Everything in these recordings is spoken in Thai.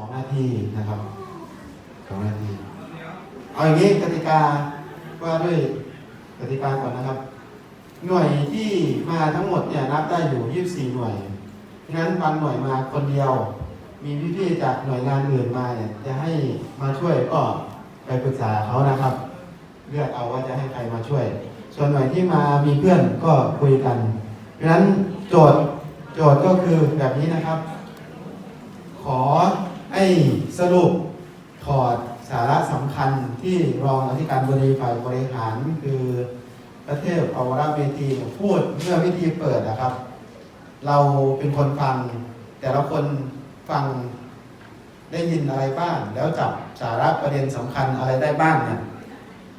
องหน้าที่นะครับสองหน้าที่เอาอย่างนี้กติกาว่าด้วยกติกาก่อนนะครับ หน่วยที่มาทั้งหมดเนี่ยนับได้อยู่ 24 หน่วยฉะนั้นบางหน่วยมาคนเดียว มีพี่ๆจากหน่วยงานอื่นมาเนี่ยจะให้มาช่วยก็ไปปรึกษาเขานะครับ เลือกเอาว่าจะให้ใครมาช่วย ส่วนหน่วยที่มามีเพื่อนก็คุยกัน เพราะฉะนั้นโจทย์โจทย์ก็คือแบบนี้นะครับ ขอ ให้สรุปถอดสาระสำคัญที่รองอธิการบดีฝ่ายบริหาร คือประเทศอวราเวทีพูดเมื่อวิธีเปิดนะครับ เราเป็นคนฟัง แต่ละคนฟังได้ยินอะไรบ้าง แล้วจับสาระประเด็นสำคัญอะไรได้บ้างเนี่ย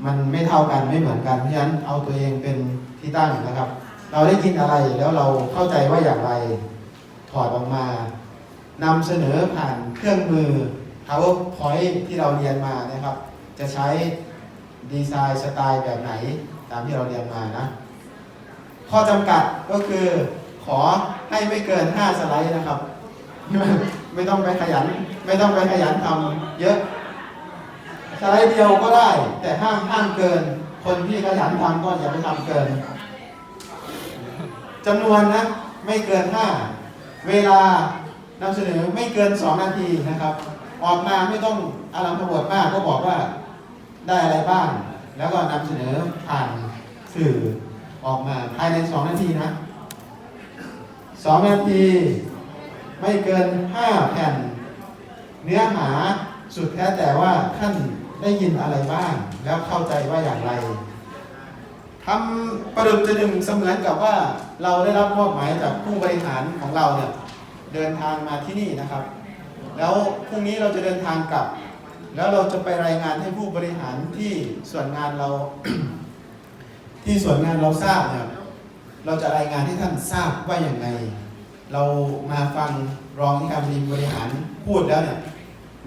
มันไม่เท่ากันไม่เหมือนกันเพราะฉะนั้นเอาตัวเองเป็นที่ตั้งนะครับ เราได้ยินอะไรแล้วเราเข้าใจว่าอย่างไร ถอดออกมา นำเสนอผ่านเครื่องมือ PowerPoint ที่เราเรียนมานะครับ จะใช้ดีไซน์สไตล์แบบไหนตามที่เราเรียนมานะ ข้อจำกัดก็คือขอให้ไม่เกิน 5 สไลด์นะครับ ไม่ต้องไปขยัน ไม่ต้องไปขยันทำเยอะ สไลด์เดียวก็ได้ แต่ห้ามห้ามเกิน คนที่ขยันทำก็อย่าไปทำเกินจำนวนนะ ไม่เกิน 5 เวลา นำเสนอไม่เกิน 2 นาทีนะครับ ออกมาไม่ต้องอารมณ์บทมากก็บอกว่าได้อะไรบ้าง แล้วก็นำเสนอผ่านสื่อออกมาภายใน 2 นาทีนะ 2 นาที ไม่เกิน 5 แผ่น เนื้อหาสุดแท้แต่ว่าท่านได้ยินอะไรบ้าง แล้วเข้าใจว่าอย่างไรทำประดุจจะหนึ่งเสมือนกับว่าเราได้รับมอบหมายจากผู้บริหารของเราเนี่ย เดินทางมาที่นี่นะครับ แล้วพรุ่งนี้เราจะเดินทางกลับ แล้วเราจะไปรายงานให้ผู้บริหารที่ส่วนงานเรา ที่ส่วนงานเราทราบเนี่ยเราจะรายงานให้ท่านทราบว่าอย่างไรเรามาฟังรองที่การบริหารพูดแล้วเนี่ย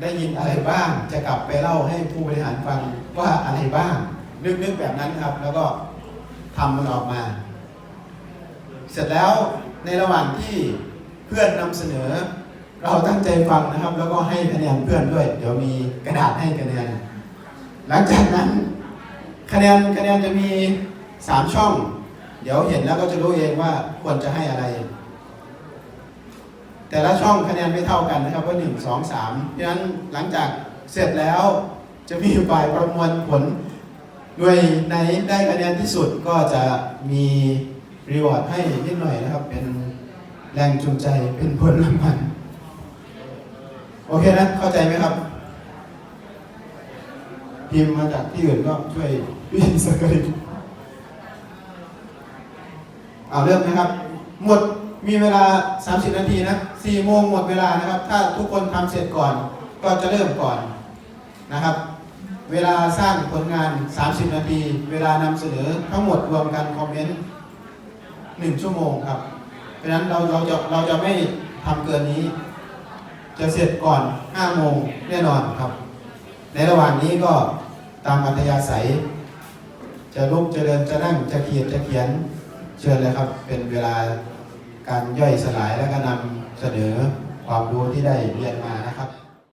ได้ยินอะไรบ้างจะกลับไปเล่าให้ผู้บริหารฟังว่าอะไรบ้างนึกๆแบบนั้นครับ แล้วก็ทำมันออกมา เสร็จแล้วในระหว่างที่ เพื่อนนำเสนอ เราตั้งใจฟังนะครับ แล้วก็ให้คะแนนเพื่อนด้วย เดี๋ยวมีกระดาษให้คะแนน หลังจากนั้น คะแนนคะแนนจะมี 3 ช่อง เดี๋ยวเห็นแล้วก็จะรู้เองว่าควรจะให้อะไร แต่ละช่องคะแนนไม่เท่ากันนะครับว่า1 2 3เพราะฉะนั้นหลังจากเสร็จแล้วจะมีฝ่ายประมวลผลโดยในได้คะแนนที่สุดก็จะมีรีวอร์ดให้นิดหน่อยนะครับเป็น แรงจูงใจเป็นผลรางวัลโอเคนะ เข้าใจไหมครับ พิมพ์มาจากที่อื่นก็ช่วยวิ่งสกริปเอาเริ่มนะครับ หมดมีเวลา 30 นาทีนะ4โมงหมดเวลานะครับ ถ้าทุกคนทำเสร็จก่อน ก็จะเริ่มก่อนนะครับ เวลาสร้างผลงาน 30 นาที เวลานำเสนอทั้งหมดรวมกันคอมเมนต์1ชั่วโมงครับ เพราะฉะนั้นเราเราจะเราจะไม่ทำเกินนี้ จะเสร็จก่อน5โมงแน่นอนครับ ในระหว่างนี้ก็ตามอัธยาศัย จะลุกจะเดินจะนั่งจะเขียนจะเขียนเชิญเลยครับ เป็นเวลาการย่อยสลายและก็นำเสนอความรู้ที่ได้เรียนมานะ